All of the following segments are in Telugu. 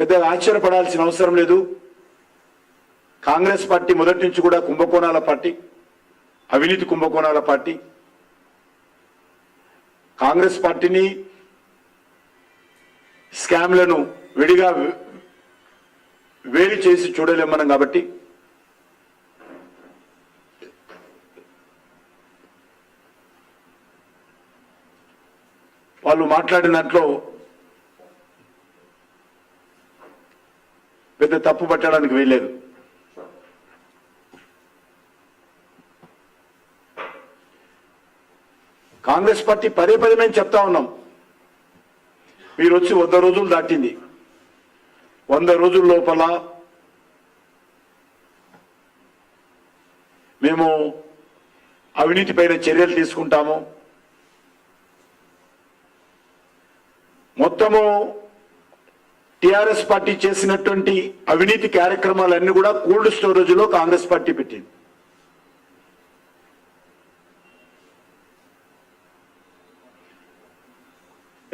పెద్దగా ఆశ్చర్యపడాల్సిన అవసరం లేదు. కాంగ్రెస్ పార్టీ మొదటి నుంచి కూడా కుంభకోణాల పార్టీ అవినీతి కుంభకోణాల పార్టీ. కాంగ్రెస్ పార్టీని స్కామ్లను విడిగా వేలు చేసి చూడలేం మనం కాబట్టి వాళ్ళు మాట్లాడినట్లు పెద్ద తప్పు పట్టడానికి వీల్లేదు. కాంగ్రెస్ పార్టీ పదే పదే మేము చెప్తా ఉన్నాం. మీరు వచ్చి వంద రోజులు దాటింది. వంద రోజుల లోపల మేము అవినీతిపైన చర్యలు తీసుకుంటాము. టిఆర్ఎస్ పార్టీ చేసినటువంటి అవినీతి కార్యక్రమాలన్నీ కూడా కోల్డ్ స్టోరేజ్లో కాంగ్రెస్ పార్టీ పెట్టింది.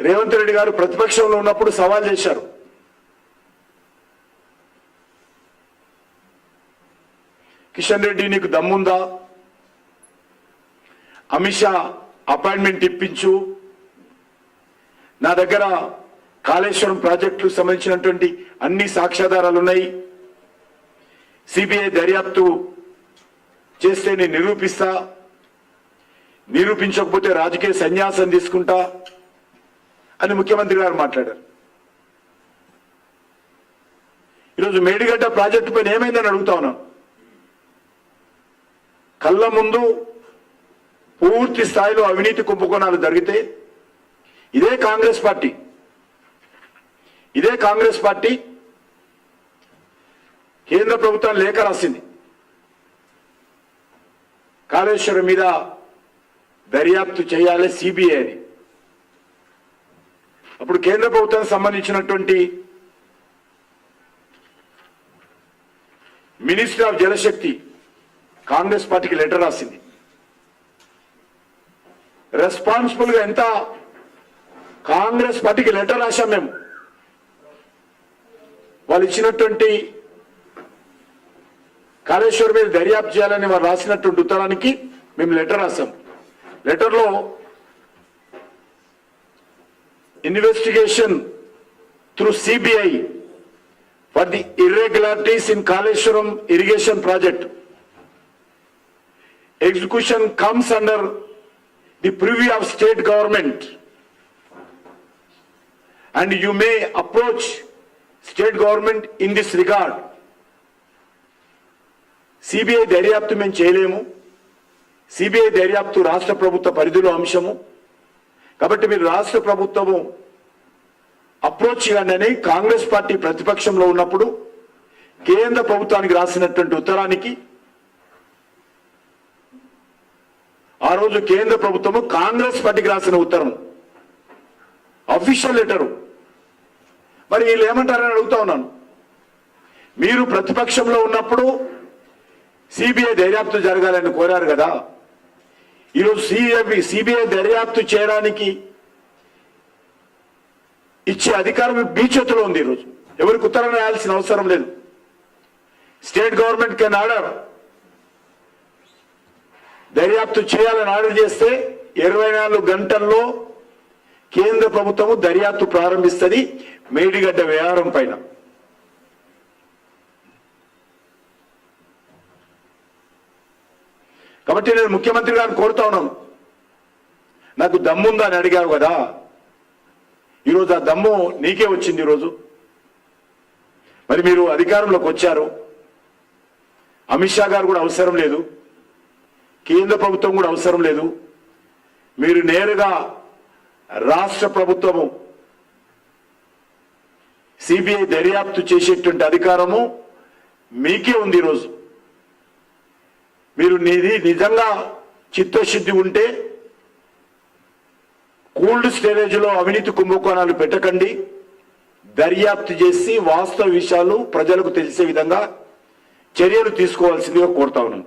రేవంత్ రెడ్డి గారు ప్రతిపక్షంలో ఉన్నప్పుడు సవాల్ చేశారు. కిషన్ రెడ్డి నీకు దమ్ముందా? అమిత్ షా అపాయింట్మెంట్ ఇప్పించు. నా దగ్గర కాళేశ్వరం ప్రాజెక్టుకు సంబంధించినటువంటి అన్ని సాక్ష్యాధారాలు ఉన్నాయి. సిబిఐ దర్యాప్తు చేస్తే నేను నిరూపిస్తా నిరూపించకపోతే రాజకీయ సన్యాసం తీసుకుంటా అని ముఖ్యమంత్రి గారు మాట్లాడారు. ఈరోజు మేడిగడ్డ ప్రాజెక్టు పైన ఏమైందని అడుగుతా ఉన్నాను కళ్ళ ముందు పూర్తి స్థాయిలో అవినీతి కుంభకోణాలు జరిగితే ఇదే కాంగ్రెస్ పార్టీ ఇదే కాంగ్రెస్ పార్టీ కేంద్ర ప్రభుత్వం లేఖ రాసింది. కాళేశ్వరం మీద దర్యాప్తు చేయాలి సిబిఐ అని. అప్పుడు కేంద్ర ప్రభుత్వానికి సంబంధించినటువంటి మినిస్టర్ ఆఫ్ జలశక్తి కాంగ్రెస్ పార్టీకి లెటర్ రాసింది. రెస్పాన్సిబుల్గా ఎంత కాంగ్రెస్ పార్టీకి లెటర్ రాశాం మేము. వాళ్ళు ఇచ్చినటువంటి కాళేశ్వర్ మీద దర్యాప్తు చేయాలని వారు రాసినటువంటి ఉత్తరానికి మేము లెటర్ రాసాం లెటర్లో investigation through CBI for the irregularities in Kaleshwaram irrigation project. Execution comes under the preview of state government. and you may approach state government in this record CBI దర్యాప్తు మేము చేయలేము. సిబిఐ దర్యాప్తు రాష్ట్ర ప్రభుత్వ పరిధిలో అంశము. కాబట్టి మీరు రాష్ట్ర ప్రభుత్వము అప్రోచ్ చేయండి కాంగ్రెస్ పార్టీ ప్రతిపక్షంలో ఉన్నప్పుడు కేంద్ర ప్రభుత్వానికి రాసినటువంటి ఉత్తరానికి ఆ రోజు కేంద్ర ప్రభుత్వము కాంగ్రెస్ పార్టీకి రాసిన ఉత్తరం. అఫీషియల్ లెటరు మరి వీళ్ళు ఏమంటారని అడుగుతా ఉన్నాను. మీరు ప్రతిపక్షంలో ఉన్నప్పుడు సిబిఐ దర్యాప్తు జరగాలని కోరారు కదా. ఈరోజు సిఐబి సిబిఐ దర్యాప్తు చేయడానికి ఇచ్చే అధికారం మీ చేతిలో ఉంది ఈరోజు. ఎవరికి ఉత్తరం రాయాల్సిన అవసరం లేదు. స్టేట్ గవర్నమెంట్ కెన్ ఆర్డర్ దర్యాప్తు చేయాలని ఆర్డర్ చేస్తే ఇరవై నాలుగు గంటల్లో కేంద్ర ప్రభుత్వము దర్యాప్తు ప్రారంభిస్తుంది మేడిగడ్డ వ్యవహారం పైన. కాబట్టి నేను ముఖ్యమంత్రి గారిని కోరుతా ఉన్నాను. నాకు దమ్ముందా అని అడిగావు కదా. ఈరోజు ఆ దమ్ము నీకే వచ్చింది ఈరోజు. మరి మీరు అధికారంలోకి వచ్చారు. అమిత్ షా గారు కూడా అవసరం లేదు. కేంద్ర ప్రభుత్వం కూడా అవసరం లేదు. మీరు నేరుగా రాష్ట్ర ప్రభుత్వము సిబిఐ దర్యాప్తు చేసేటువంటి అధికారము మీకే ఉంది ఈరోజు మీరు నీది నిజంగా చిత్తశుద్ధి ఉంటే కూల్డ్ స్టోరేజ్లో అవినీతి కుంభకోణాలు పెట్టకండి. దర్యాప్తు చేసి వాస్తవ విషయాలు ప్రజలకు తెలిసే విధంగా చర్యలు తీసుకోవాల్సిందిగా కోరుతా ఉన్నాను.